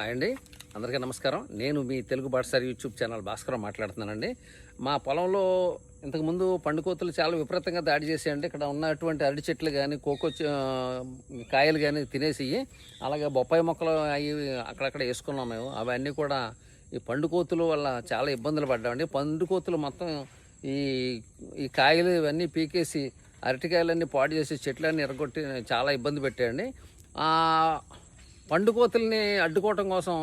Hi అండి. అందరికీ నమస్కారం. నేను మీ తెలుగు బాటసారి యూట్యూబ్ ఛానల్ భాస్కరం మాట్లాడుతున్నానండి. మా పొలంలో ఇంతకుముందు పండుకోతులు చాలా విపరీతంగా దాడి చేసాయండి. ఇక్కడ ఉన్నటువంటి అరటి చెట్లు కానీ కోకో కాయలు కానీ తినేసి అలాగే బొప్పాయి మొక్కలు అవి అక్కడక్కడ వేసుకున్నాం మేము. అవన్నీ కూడా ఈ పండుకోతుల వల్ల చాలా ఇబ్బందులు పడ్డామండి. పండుకోతులు మొత్తం ఈ ఈ కాయలు ఇవన్నీ పీకేసి అరటికాయలన్నీ పాడు చేసి చెట్లన్నీ ఎరగొట్టి చాలా ఇబ్బంది పెట్టాయండి. పండుకోతుల్ని అడ్డుకోవటం కోసం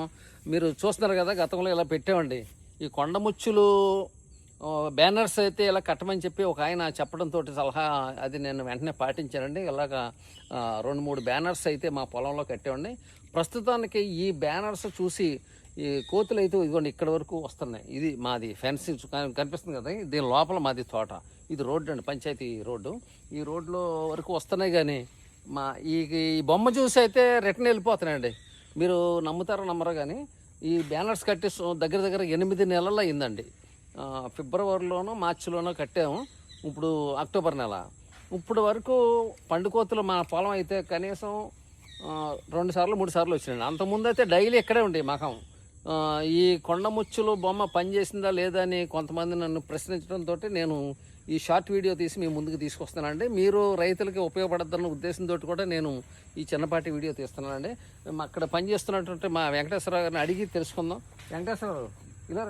మీరు చూస్తున్నారు కదా గతంలో ఇలా పెట్టామండి. ఈ కొండముచ్చులు బ్యానర్స్ అయితే ఇలా కట్టమని చెప్పి ఒక ఆయన చెప్పడంతో సలహా అది నేను వెంటనే పాటించానండి. ఇలాగా రెండు మూడు బ్యానర్స్ అయితే మా పొలంలో కట్టేవండి ప్రస్తుతానికి ఈ బ్యానర్స్ చూసి ఈ కోతులు అయితే ఇదిగోండి ఇక్కడ వరకు వస్తున్నాయి. ఇది మాది ఫెన్స్ కనిపిస్తుంది కదా దీని లోపల మాది తోట. ఇది రోడ్డు అండి పంచాయతీ రోడ్డు. ఈ రోడ్లో వరకు వస్తున్నాయి కానీ మా ఈ ఈ బొమ్మ చూసి అయితే రిటర్న్ వెళ్ళిపోతున్నాయండి. మీరు నమ్ముతారో నమ్మరో కానీ ఈ బ్యానర్స్ కట్టి దగ్గర దగ్గర ఎనిమిది నెలలు అయిందండి. ఫిబ్రవరిలోనో మార్చిలోనో కట్టాము. ఇప్పుడు అక్టోబర్ నెల. ఇప్పుడు వరకు పండుకోతులు మా పొలం అయితే కనీసం రెండు సార్లు మూడు సార్లు వచ్చినాయండి. అంతకుముందు అయితే డైలీ ఇక్కడే ఉండే మకం. ఈ కొండముచ్చులు బొమ్మ పనిచేసిందా లేదా అని కొంతమంది నన్ను ప్రశ్నించడంతో నేను ఈ షార్ట్ వీడియో తీసి మీ ముందుకు తీసుకొస్తానండి మీరు రైతులకి ఉపయోగపడద్దన్న ఉద్దేశంతో కూడా నేను ఈ చిన్నపాటి వీడియో తీస్తున్నానండి. అక్కడ పనిచేస్తున్నటువంటి మా వెంకటేశ్వరరావు గారిని అడిగి తెలుసుకుందాం. వెంకటేశ్వరరావు ఇలా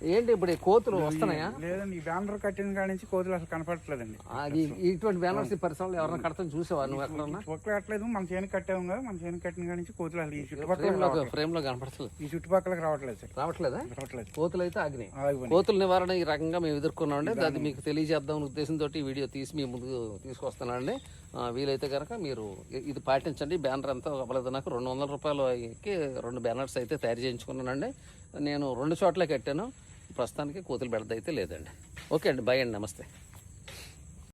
ఏంటి ఇప్పుడు ఈ కోతులు వస్తున్నాయా? లేదండి ఈ బ్యానర్ కట్టిన కాడి నుంచి కోతులు అసలు కనపడట్లేదండి. అది ఇటువంటి బ్యానర్స్ ఈ పరిశ్రమలు ఎవరైనా కడతాం చూసావా నువ్వు ఎక్కడన్నా? కట్టలేదు మన చేను కట్టాము కదా మన చేను కట్టిన కాడి నుంచి కోతులు అసలు ఈ చుట్టుపక్కల ఫ్రేమ్లో కనపడతలేదు ఈ చుట్టుపక్కలకు రావట్లేదు సార్. రావట్లేదా? రావట్లేదు. కోతులు అయితే ఆగినాయి. ఆగిపోయినాయి. కోతుల నివారణ ఈ రకంగా మేము ఎదుర్కొన్నామండి. అది మీకు తెలియజేద్దాం ఉద్దేశంతో ఈ వీడియో తీసి మీ ముందుకు తీసుకొస్తున్నానండి. వీలైతే కనుక మీరు ఇది పాటించండి. బ్యానర్ అంతా అవ్వలేదు నాకు రెండు వందల రూపాయలకి రెండు బ్యానర్స్ అయితే తయారు చేయించుకున్నానండి. నేను రెండు చోట్ల కట్టాను. ప్రస్తుతానికి కోతులు బెడద అయితే లేదండి. ఓకే అండి బాయ్ అండి నమస్తే.